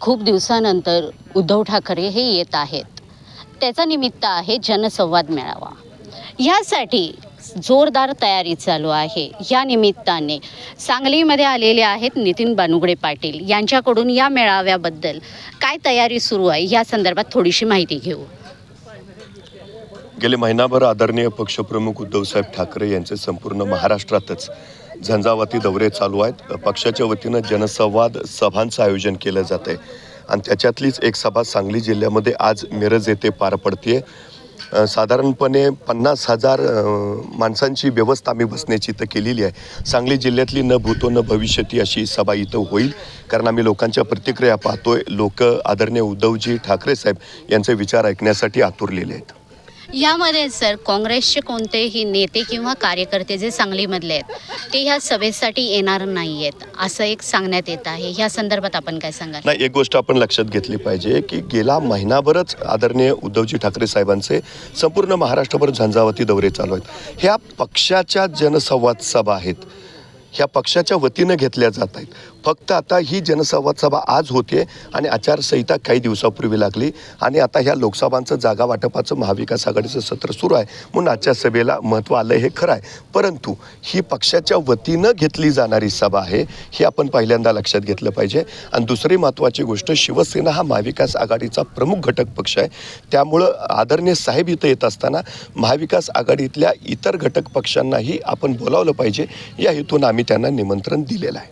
खूप दिवसानंतर उद्धव ठाकरे हे येत आहेत. त्याचा निमित्त आहे जनसंवाद मेळावा. ह्यासाठी जोरदार तयारी चालू आहे. या निमित्ताने सांगलीमध्ये आलेले आहेत नितीन बानुगडे पाटील. यांच्याकडून या मेळाव्याबद्दल काय तयारी सुरू आहे या संदर्भात थोडीशी माहिती घेऊ. गेले महिनाभर आदरणीय पक्षप्रमुख उद्धवसाहेब ठाकरे यांचे संपूर्ण महाराष्ट्रातच झंझावाती दौरे चालू आहेत. पक्षाच्या वतीनं जनसंवाद सभांचं आयोजन केलं जात आहे आणि त्याच्यातलीच एक सभा सांगली जिल्ह्यामध्ये आज मिरज येथे पार पडते साधारणपणे पन्नास हजार माणसांची व्यवस्था आम्ही बसण्याची इथं केलेली आहे. सांगली जिल्ह्यातली न भूतो न भविष्यती अशी सभा इथं होईल. कारण आम्ही लोकांच्या प्रतिक्रिया पाहतोय. लोक आदरणीय उद्धवजी ठाकरे साहेब यांचे विचार ऐकण्यासाठी आतुरलेले आहेत. यामध्ये सर काँग्रेसचे कोणतेही नेते किंवा कार्यकर्ते जे सांगलीमधले आहेत ते ह्या सभेसाठी येणार नाही आहेत असं एक सांगण्यात येत आहे. या संदर्भात आपण काय सांगाल? नाही एक गोष्ट आपण लक्षात घेतली पाहिजे की गेला महिनाभरच आदरणीय उद्धवजी ठाकरे साहेबांचे संपूर्ण महाराष्ट्रभर झंझावती दौरे चालू आहेत. ह्या पक्षाच्या जनसंवाद सभा आहेत. ह्या पक्षाच्या वतीनं घेतल्या जात आहेत. फक्त आता ही जनसंवाद सभा आज होते आणि आचारसंहिता काही दिवसापूर्वी लागली आणि आता ह्या लोकसभांचं जागा वाटपाचं महाविकास आघाडीचं सत्र सुरू आहे. म्हणून आजच्या सभेला महत्त्व आलं हे खरं आहे. परंतु ही पक्षाच्या वतीनं घेतली जाणारी सभा आहे हे आपण पहिल्यांदा लक्षात घेतलं पाहिजे. आणि दुसरी महत्त्वाची गोष्ट शिवसेना हा महाविकास आघाडीचा प्रमुख घटक पक्ष आहे. त्यामुळं आदरणीय साहेब इथं येत असताना महाविकास आघाडीतल्या इतर घटक पक्षांनाही आपण बोलावलं पाहिजे. या हेतून आम्ही त्यांना निमंत्रण दिलेलं आहे.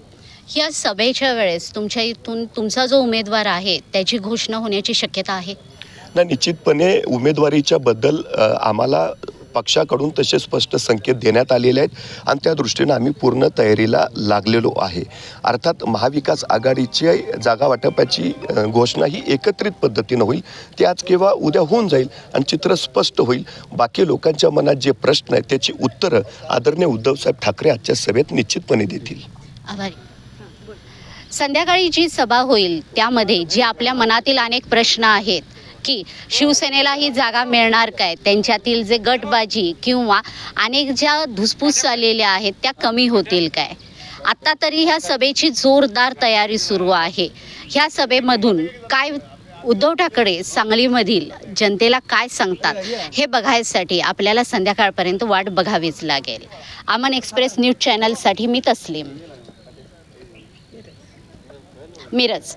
या सभेच्या वेळेस तुमच्या इथून तुमचा जो उमेदवार आहे त्याची घोषणा होण्याची शक्यता आहे? ना निश्चितपणे उमेदवारीच्या बद्दल आम्हाला पक्षाकडून तसे स्पष्ट संकेत देण्यात आलेले आहेत आणि त्या दृष्टीनं आम्ही पूर्ण तयारीला लागलेलो आहे. अर्थात महाविकास आघाडीची जागा वाटपाची घोषणा ही एकत्रित पद्धतीनं होईल. ती आज किंवा उद्या होऊन जाईल आणि चित्र स्पष्ट होईल. बाकी लोकांच्या मनात जे प्रश्न आहेत त्याची उत्तरं आदरणीय उद्धवसाहेब ठाकरे आजच्या सभेत निश्चितपणे देतील. आभारी. संध्याकाळी जी सभा होईल त्यामध्ये जे आपल्या मनातील अनेक प्रश्न आहेत की शिवसेनेला ही जागा मिळणार काय? त्यांच्यातील जे गटबाजी किंवा अनेक ज्या धुसफूस चाललेल्या आहेत त्या कमी होतील काय? आत्ता तरी ह्या सभेची जोरदार तयारी सुरू आहे. ह्या सभेमधून काय उद्धव ठाकरे सांगलीमधील जनतेला काय सांगतात हे बघायसाठी आपल्याला संध्याकाळपर्यंत वाट बघावीच लागेल. अमन एक्सप्रेस न्यूज चॅनलसाठी मी तस्लीम. मिरज.